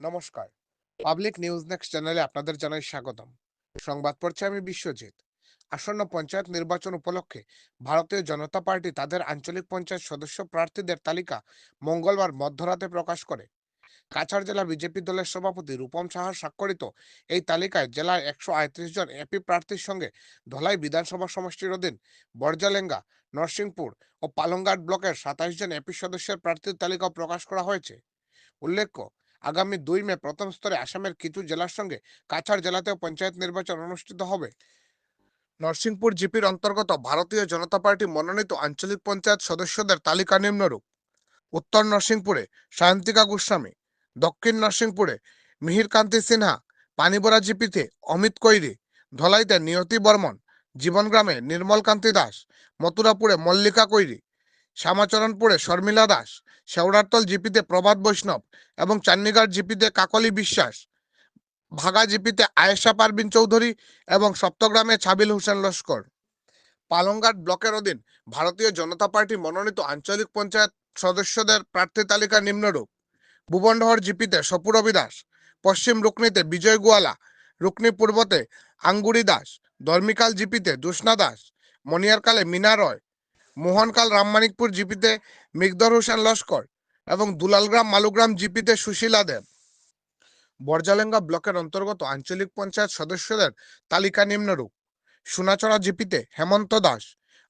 নমস্কার। Public news next চ্যানেলে আপনাদের জানাই স্বাগতম। সংবাদ পড়ছে আমি বিশ্বজিৎ। আসন্ন পঞ্চায়েত নির্বাচন উপলক্ষে ভারতীয় জনতা পার্টি তাদের আঞ্চলিক পঞ্চায়েত সদস্য প্রার্থীদের তালিকা মঙ্গলবার মধ্যরাতে প্রকাশ করে। কাছাড় জেলা বিজেপি দলের সভাপতি রূপম সাহার স্বাক্ষরিত এই তালিকায় জেলার একশো আয়ত্রিশ জন এপি প্রার্থীর সঙ্গে ধলাই বিধানসভা সমষ্টির অধীন বর্জালেঙ্গা নরসিংপুর ও পালংঘাট ব্লকের সাতাইশ জন এপি সদস্যের প্রার্থীর তালিকা প্রকাশ করা হয়েছে। উল্লেখ্য আগামী দুই মে প্রথম স্তরে আসামের কিছু জেলার সঙ্গে কাছাড় জেলাতেও পঞ্চায়েত নির্বাচন অনুষ্ঠিত হবে। নরসিংপুর জিপির অন্তর্গত ভারতীয় জনতা পার্টি মনোনীত আঞ্চলিক পঞ্চায়েত সদস্যদের তালিকা নিম্নরূপ। উত্তর নরসিংপুরে সায়ন্তিকা গোস্বামী, দক্ষিণ নরসিংপুরে মিহিরকান্তি সিনহা, পানিবরা জিপিতে অমিত কৈরি, ধলাইতে নিয়তি বর্মন, জীবনগ্রামে নির্মল কান্তি দাস, মথুরাপুরে মল্লিকা কৈরি শ্যামাচরণপুরে শর্মিলা দাস শেওড়ারতল জিপিতে প্রভাত বৈষ্ণব এবং চান্নিগড় জিপিতে কাকলি বিশ্বাস, ভাগা জিপিতে আয়েশা পারবিন চৌধুরী এবং সপ্তগ্রামে ছাবিল হোসেন লস্কর। পালংঘাট ব্লকের অধীন ভারতীয় জনতা পার্টি মনোনীত আঞ্চলিক পঞ্চায়েত সদস্যদের প্রার্থী তালিকা নিম্নরূপ। ভুবনডহর জিপিতে সপুরবি দাস পশ্চিম রুকনিতে বিজয় গোয়ালা রুকনি পূর্বতে আঙ্গুরি দাস ধর্মিকাল জিপিতে দুষ্ণা দাস, মনিয়ারকালে মিনা রয় মোহনকাল রামমানিকপুর জিপিতে মিগদর হোসেন লস্কর এবং দুলালগ্রাম মালুগ্রাম জিপিতে সুশীলা দেব। বরজালেঙ্গা ব্লকের অন্তর্গত আঞ্চলিক পঞ্চায়েত সদস্যদের তালিকা নিম্নরূপ সোনাচড়া জিপিতে হেমন্ত দাস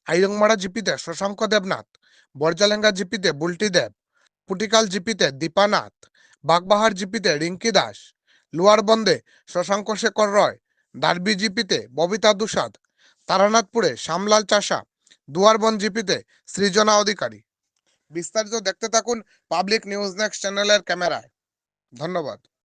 আইরংমারা জিপিতে শশাঙ্ক দেবনাথ, বরজালেঙ্গা জিপিতে বুলটি দেব, পুটিকাল জিপিতে দীপানাথ বাগবাহার জিপিতে রিঙ্কি দাস লোয়ারবন্দে শশাঙ্ক শেখর রয়, দারবি জিপিতে ববিতা দুসাদ, তারানাথপুরে শ্যামলাল চাষা দুয়ারবন জিপিতে সৃজনা অধিকারী। বিস্তারিত দেখতে থাকুন পাবলিক নিউজ নেক্সট চ্যানেলের ক্যামেরায়। ধন্যবাদ।